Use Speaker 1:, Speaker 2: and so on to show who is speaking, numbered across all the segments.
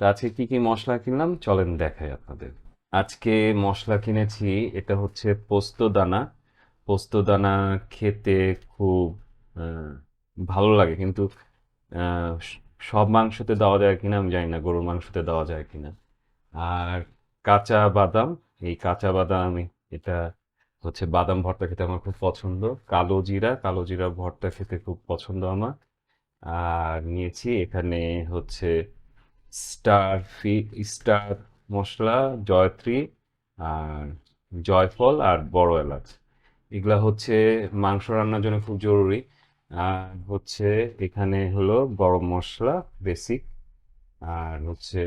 Speaker 1: তা আজকে কি কি মশলা কিনলাম? চলেন দেখাই আপনাদের। আজকে মশলা কিনেছি, এটা হচ্ছে পোস্ত দানা। পোস্ত দানা খেতে খুব ভালো লাগে কিন্তু সব মাংসতে দেওয়া যায় কিনা আমি জানি না, গরুর মাংসতে দেওয়া যায় কিনা। আর কাঁচা বাদাম, এই কাঁচা বাদাম এটা হচ্ছে বাদাম ভর্তা খেতে আমার খুব পছন্দ। কালো জিরা কালো জিরা ভর্তা খেতে খুব পছন্দ আমার। আর নিয়েছি এখানে হচ্ছে স্টার ফি স্টার মশলা, জয়ত্রী আর জয়ফল আর বড় এলাচ। এগুলা হচ্ছে মাংস রান্নার জন্য খুব জরুরি। আর হচ্ছে এখানে হলো গরম মশলা বেসিক আর হচ্ছে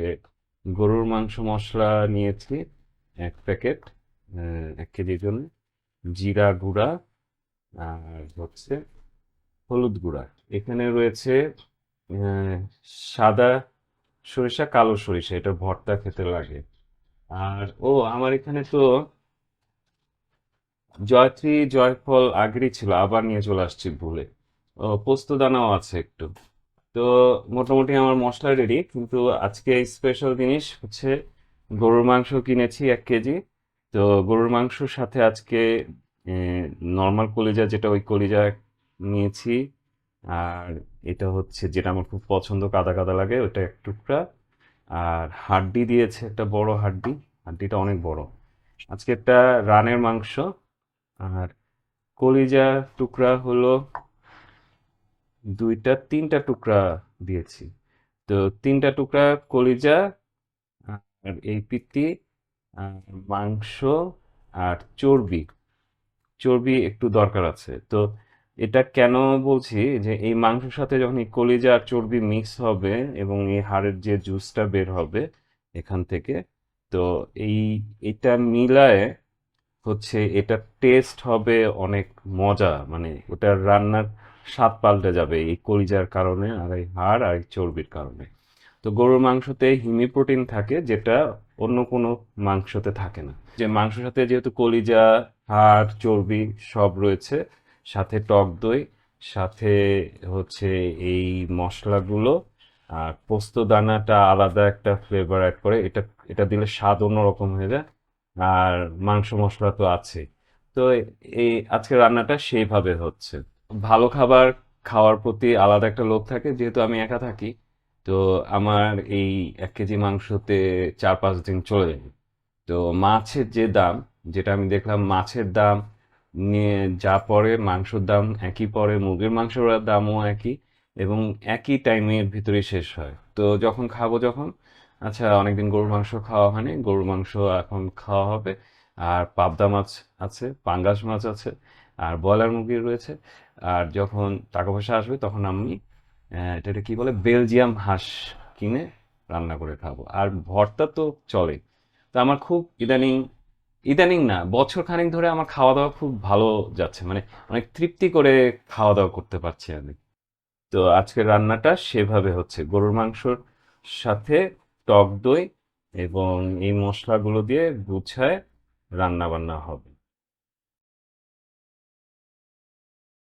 Speaker 1: গরুর মাংস মশলা নিয়েছি এক প্যাকেট এক কেজির জন্য। জিরা গুঁড়া আর হচ্ছে হলুদ গুঁড়া। এখানে রয়েছে সাদা সরিষা, কালো সরিষা, এটা ভর্তা খেতে লাগে। আর, ও, আমার এখানে তো জয়ত্রী, জয়ফল আগেরই ছিল, আবার নিয়ে চলে আসছি ভুলে। ও, পোস্ত দানাও আছে একটু। তো, মোটামুটি আমার মশলা রেডি কিন্তু আজকে স্পেশাল জিনিস হচ্ছে গরুর মাংস কিনেছি এক কেজি। তো, গরুর মাংসর সাথে আজকে নর্মাল কলিজা, যেটা ওই কলিজা নিয়েছি। আর এটা হচ্ছে যেটা আমার খুব পছন্দ, কাদা কাদা লাগে, ওটা এক টুকরা। আর হাড্ডি দিয়েছে একটা বড় হাড্ডি, হাড্ডিটা অনেক বড়। আজকে একটা রানের মাংস, আর কলিজা টুকরা হলো দুইটা, তিনটা টুকরা দিয়েছি। তো তিনটা টুকরা কলিজা, আর এই পিত্তি, আর মাংস, আর চর্বি। চর্বি একটু দরকার আছে। তো এটা কেন বলছি? যে এই মাংসের সাথে যখন এই কলিজা আর চর্বি মিক্স হবে এবং এই হাড়ের যে জুসটা বের হবে এখান থেকে, তো এই, এটা মিলায়ে হচ্ছে এটা টেস্ট হবে অনেক মজা। মানে ওটার রান্নার স্বাদ পাল্টে যাবে এই কলিজার কারণে আর এই হাড় আর এই চর্বির কারণে। তো গরুর মাংসতে হিমি প্রোটিন থাকে যেটা অন্য কোনো মাংসতে থাকে না। যে মাংসের সাথে যেহেতু কলিজা, হাড়, চর্বি সব রয়েছে সাথে টক দই, সাথে হচ্ছে এই মশলাগুলো, আর পোস্ত দানাটা আলাদা একটা ফ্লেভার অ্যাড করে, এটা এটা দিলে স্বাদ অন্যরকম হয়ে যায়, আর মাংস মশলা তো আছে তো এই আজকে রান্নাটা সেইভাবে হচ্ছে। ভালো খাবার খাওয়ার প্রতি আলাদা একটা লোভ থাকে, যেহেতু আমি একা থাকি, তো আমার এই এক কেজি মাংসতে চার পাঁচ দিন চলে যাবে তো মাছের যে দাম, যেটা আমি দেখলাম, মাছের দাম যা পড়ে মাংসের দাম একই পড়ে মুরগির মাংসের দামও একই এবং একই টাইমের ভিতরেই শেষ হয়। তো যখন খাব যখন আচ্ছা অনেকদিন গরুর মাংস খাওয়া হয়নি, গরুর মাংস এখন খাওয়া হবে, আর পাবদা মাছ আছে, পাঙ্গাস মাছ আছে, আর ব্রয়লার মুরগি রয়েছে, আর যখন টাকা পয়সা আসবে তখন আমি এটাকে কি বলে, বেলজিয়াম হাঁস কিনে রান্না করে খাব। আর ভর্তা তো চলে তো আমার খুব ইদানিং ইদানিং না, বছর খানিক ধরে আমার খাওয়া দাওয়া খুব ভালো যাচ্ছে। মানে অনেক তৃপ্তি করে খাওয়া দাওয়া করতে পারছি আমি। তো আজকের রান্নাটা সেভাবে হচ্ছে। গরুর মাংসর সাথে টক দই এবং এই মশলাগুলো দিয়ে গুছায় রান্না বান্না হবে।